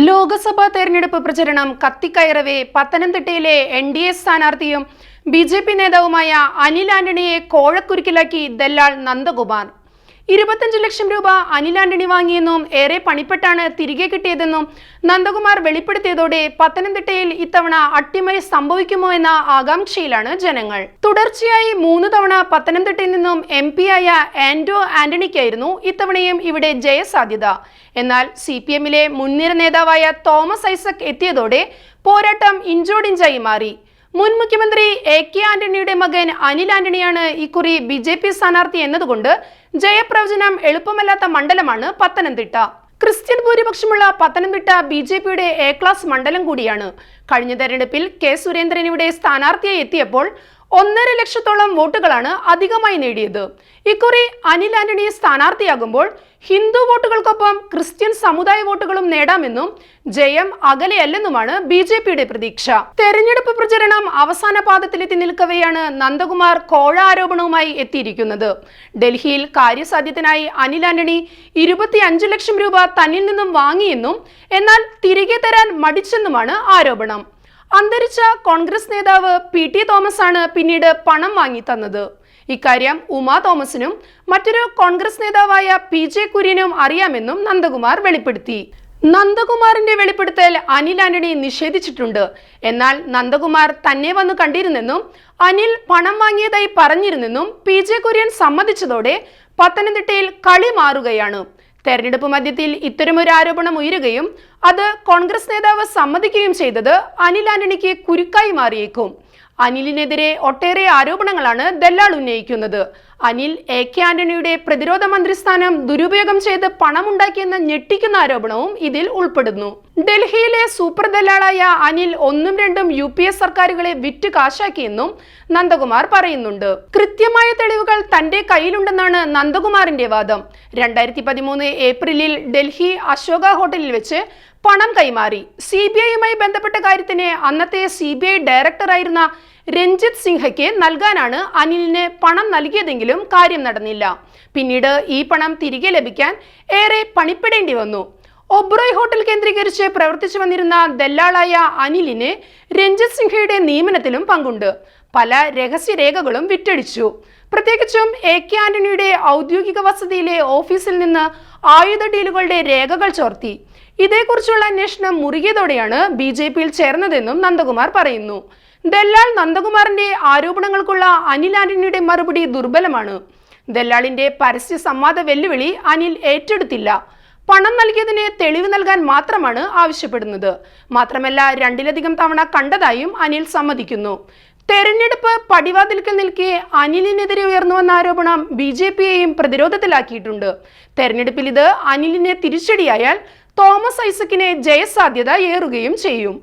ലോക്സഭാ തെരഞ്ഞെടുപ്പ് പ്രചരണം കത്തിക്കയറവേ പത്തനംതിട്ടയിലെ എൻ ഡി എ സ്ഥാനാർത്ഥിയും ബി ജെ പി നേതാവുമായ അനിൽ ആന്റണിയെ കോഴക്കുരുക്കിലാക്കി ദല്ലാൾ നന്ദകുമാർ ഇരുപത്തഞ്ച് ലക്ഷം രൂപ അനിൽ ആന്റണി വാങ്ങിയെന്നും ഏറെ പണിപ്പെട്ടാണ് തിരികെ കിട്ടിയതെന്നും നന്ദകുമാർ വെളിപ്പെടുത്തിയതോടെ പത്തനംതിട്ടയിൽ ഇത്തവണ അട്ടിമറി സംഭവിക്കുമോ എന്ന ആകാംക്ഷയിലാണ് ജനങ്ങൾ. തുടർച്ചയായി മൂന്ന് തവണ പത്തനംതിട്ടയിൽ നിന്നും എം ആയ ആന്റോ ആന്റണിക്കായിരുന്നു ഇത്തവണയും ഇവിടെ ജയസാധ്യത. എന്നാൽ സി പി എമ്മിലെ മുൻനിര നേതാവായ തോമസ് ഐസക് എത്തിയതോടെ പോരാട്ടം ഇഞ്ചോടിഞ്ചായി മാറി. മുൻ മുഖ്യമന്ത്രി എ കെ ആന്റണിയുടെ മകൻ അനിൽ ആന്റണിയാണ് ഇക്കുറി ബി ജെ പി സ്ഥാനാർത്ഥി എന്നതുകൊണ്ട് ജയപ്രവചനം എളുപ്പമല്ലാത്ത മണ്ഡലമാണ് പത്തനംതിട്ട. ക്രിസ്ത്യൻ ഭൂരിപക്ഷമുള്ള പത്തനംതിട്ട ബി ജെ പിയുടെ എ ക്ലാസ് മണ്ഡലം കൂടിയാണ്. കഴിഞ്ഞ തെരഞ്ഞെടുപ്പിൽ കെ സുരേന്ദ്രൻ ഇവിടെ സ്ഥാനാർത്ഥിയായി എത്തിയപ്പോൾ ഒന്നര ലക്ഷത്തോളം വോട്ടുകളാണ് അധികമായി നേടിയത്. ഇക്കുറി അനിൽ ആന്റണി സ്ഥാനാർത്ഥിയാകുമ്പോൾ ഹിന്ദു വോട്ടുകൾക്കൊപ്പം ക്രിസ്ത്യൻ സമുദായ വോട്ടുകളും നേടാമെന്നും ജയം അകലെയല്ലെന്നുമാണ് ബി ജെ പിയുടെ പ്രതീക്ഷ. തെരഞ്ഞെടുപ്പ് പ്രചരണം അവസാന പാദത്തിലെത്തി നിൽക്കവെയാണ് നന്ദകുമാർ കോഴ ആരോപണവുമായി എത്തിയിരിക്കുന്നത്. ഡൽഹിയിൽ കാര്യസാധ്യത്തിനായി അനിൽ ആന്റണി ഇരുപത്തിയഞ്ച് ലക്ഷം രൂപ തന്നിൽ നിന്നും വാങ്ങിയെന്നും എന്നാൽ തിരികെ തരാൻ മടിച്ചെന്നുമാണ് ആരോപണം. അന്തരിച്ച കോൺഗ്രസ് നേതാവ് പി ടി തോമസ് ആണ് പിന്നീട് പണം വാങ്ങി തന്നത്. ഇക്കാര്യം ഉമാ തോമസിനും മറ്റൊരു കോൺഗ്രസ് നേതാവായ പി ജെ കുര്യനും അറിയാമെന്നും നന്ദകുമാർ വെളിപ്പെടുത്തി. നന്ദകുമാറിന്റെ വെളിപ്പെടുത്തൽ അനിൽ ആന്റണി നിഷേധിച്ചിട്ടുണ്ട്. എന്നാൽ നന്ദകുമാർ തന്നെ വന്നു കണ്ടിരുന്നെന്നും അനിൽ പണം വാങ്ങിയതായി പറഞ്ഞിരുന്നെന്നും പി ജെ കുര്യൻ സമ്മതിച്ചതോടെ പത്തനംതിട്ടയിൽ കളി മാറുകയാണ്. തെരഞ്ഞെടുപ്പ് മധ്യത്തിൽ ഇത്തരമൊരു ആരോപണം ഉയരുകയും അത് കോൺഗ്രസ് നേതാവ് സമ്മതിക്കുകയും ചെയ്തത് അനിൽ ആന്റണിക്ക് കുരുക്കായി മാറിയേക്കും. അനിലിനെതിരെ ഒട്ടേറെ ആരോപണങ്ങളാണ് ദല്ലാൾ ഉന്നയിക്കുന്നത്. അനിൽ എ കെ ആന്റണിയുടെ പ്രതിരോധ മന്ത്രിസ്ഥാനം ദുരുപയോഗം ചെയ്ത് പണമുണ്ടാക്കിയെന്ന ഞെട്ടിക്കുന്ന ആരോപണവും ഇതിൽ ഉൾപ്പെടുന്നു. ഡൽഹിയിലെ സൂപ്പർ ദലാളായ അനിൽ ഒന്നും രണ്ടും യു പി എസ് സർക്കാരുകളെ വിറ്റ് കാശാക്കിയെന്നും നന്ദകുമാർ പറയുന്നുണ്ട്. കൃത്യമായ തെളിവുകൾ തന്റെ കയ്യിലുണ്ടെന്നാണ് നന്ദകുമാറിന്റെ വാദം. രണ്ടായിരത്തി പതിമൂന്ന് ഏപ്രിലിൽ ഡൽഹി അശോക ഹോട്ടലിൽ വെച്ച് പണം കൈമാറി. സി ബി ഐയുമായി ബന്ധപ്പെട്ട കാര്യത്തിന് അന്നത്തെ സി ബി ഐ ഡയറക്ടറായിരുന്ന രഞ്ജിത്ത് സിൻഹയ്ക്ക് നൽകാനാണ് അനിലിന് പണം നൽകിയതെങ്കിലും കാര്യം നടന്നില്ല. പിന്നീട് ഈ പണം തിരികെ ലഭിക്കാൻ ഏറെ പണിപ്പെടേണ്ടി വന്നു. ഒബ്രോയ് ഹോട്ടൽ കേന്ദ്രീകരിച്ച് പ്രവർത്തിച്ചു വന്നിരുന്ന ദല്ലാളായ അനിലിന് രഞ്ജിത് സിൻഹയുടെ നിയമനത്തിലും പങ്കുണ്ട്. പല രഹസ്യ രേഖകളും വിറ്റഴിച്ചു. പ്രത്യേകിച്ചും എ കെ ആന്റണിയുടെ ഔദ്യോഗിക വസതിയിലെ ഓഫീസിൽ നിന്ന് ആയുധ ഡീലുകളുടെ രേഖകൾ ചോർത്തി. ഇതേക്കുറിച്ചുള്ള അന്വേഷണം മുറുകിയതോടെയാണ് ബി ജെ പിയിൽ ചേർന്നതെന്നും നന്ദകുമാർ പറയുന്നു. ദല്ലാൽ നന്ദകുമാറിന്റെ ആരോപണങ്ങൾക്കുള്ള അനിൽ ആന്റണിയുടെ മറുപടി ദുർബലമാണ്. ദല്ലാളിന്റെ പരസ്യ സംവാദ വെല്ലുവിളി അനിൽ ഏറ്റെടുത്തില്ല. പണം നൽകിയതിന് തെളിവ് നൽകാൻ മാത്രമാണ് ആവശ്യപ്പെടുന്നത്. മാത്രമല്ല രണ്ടിലധികം തവണ കണ്ടതായും അനിൽ സമ്മതിക്കുന്നു. തെരഞ്ഞെടുപ്പ് പടിവാതിൽക്കൽ നിൽക്കെ അനിലിനെതിരെ ഉയർന്നു വന്ന ആരോപണം ബി ജെ പിയെയും പ്രതിരോധത്തിലാക്കിയിട്ടുണ്ട്. തെരഞ്ഞെടുപ്പിൽ ഇത് അനിലിനെ തിരിച്ചടിയായാൽ തോമസ് ഐസക്കിനെ ജയസാധ്യത ഏറുകയും ചെയ്യും.